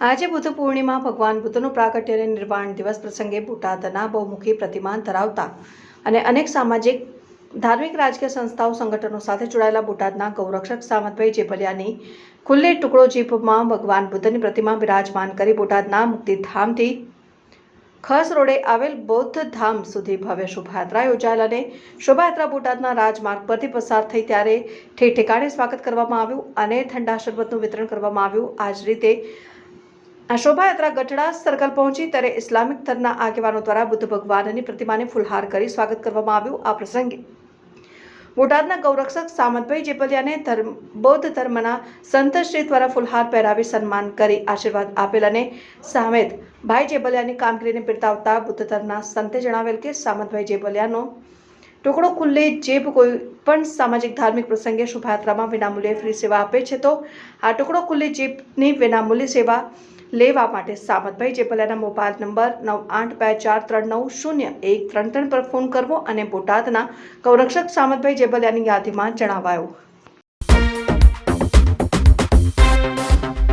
આજે બુદ્ધ પૂર્ણિમા ભગવાન બુદ્ધનું પ્રાગટ્ય અને નિર્વાણ દિવસ પ્રસંગે બોટાદના બહુમુખી પ્રતિમાન ધરાવતા અને અનેક સામાજિક, ધાર્મિક, રાજકીય સંસ્થાઓ, સંગઠનો સાથે જોડાયેલા બોટાદના ગૌરક્ષક સામતભાઈ જેપલિયાની ખુલ્લે ટુકડો જીપમાં ભગવાન બુદ્ધની પ્રતિમા બિરાજમાન કરી બોટાદના મુક્તિધામથી ખસ રોડે આવેલ બૌદ્ધ ધામ સુધી ભવ્ય શોભાયાત્રા યોજાયેલ અને શોભાયાત્રા બોટાદના રાજમાર્ગ પરથી પસાર થઈ ત્યારે ઠેર ઠેકાણે સ્વાગત કરવામાં આવ્યું અને ઠંડા શરબતનું વિતરણ કરવામાં આવ્યું. આ જ રીતે આ શોભાયાત્રા ગઢડા સર્કલ પહોંચી ત્યારે ઇસ્લામિક ધર્મના આગેવાનો દ્વારા બુદ્ધ ભગવાનની પ્રતિમાને ફુલહાર કરી સ્વાગત કરવામાં આવ્યું આ પ્રસંગે. બોટાદના ગૌરક્ષક સામંતભાઈ જેપલિયાને ધર્મ, બૌદ્ધ ધર્મના સંતશ્રી દ્વારા ફુલહાર પહેરાવી સન્માન કરી આશીર્વાદ આપેલ અને સામેત ભાઈ જેબલિયાની કામગીરીને બિરદાવતા બુદ્ધ ધર્મના સંતે જણાવેલ કે સામંતભાઈ જેબલિયાનો ટુકડો ખુલ્લે જેબ કોઈ પણ સામાજિક ધાર્મિક પ્રસંગે શોભાયાત્રામાં વિનામૂલ્યે ફ્રી સેવા આપે છે તો આ ટુકડો ખુલ્લે જેબની વિનામૂલ્ય સેવા લેવા માટે સામતભાઈ જેપલિયાના મોબાઈલ નંબર નવ આઠ બે ચાર ત્રણ નવ શૂન્ય એક ત્રણ ત્રણ પર ફોન કરવો અને બોટાદના ગૌરક્ષક સામતભાઈ ચેપલિયાની યાદીમાં જણાવાયું.